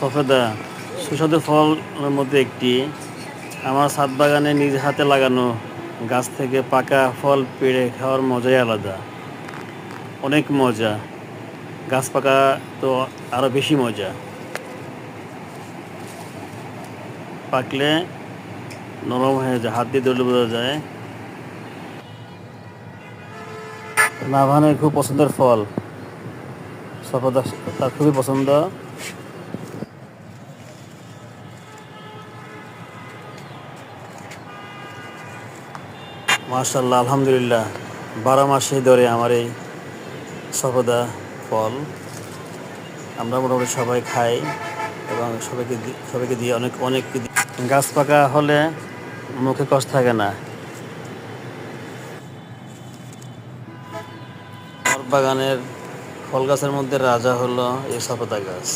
সফেদা, সুস্বাদু ফলের মধ্যে একটি। আমার ছাদ বাগানে নিজ হাতে লাগানো গাছ থেকে পাকা ফল পেড়ে খাওয়ার মজাই আলাদা। অনেক মজা। গাছ পাকা তো আরও বেশি মজা। পাকলে নরম হয়ে যায়, হাত দিয়ে দৌড়ে বোঝা যায়। নাভানের খুব পছন্দের ফল। সফদা, তার খুবই পছন্দ। মার্শাল্লাহ আলহামদুলিল্লাহ। বারো মাসে ধরে আমার এই সফদা ফল। আমরা মোটামুটি সবাই খাই এবং সবাইকে সবাইকে দিয়ে অনেক অনেক গাছ পাকা হলে মুখে কষ্ট থাকে না। বাগানের ফল গাছের মধ্যে রাজা হলো এই সফদা গাছ।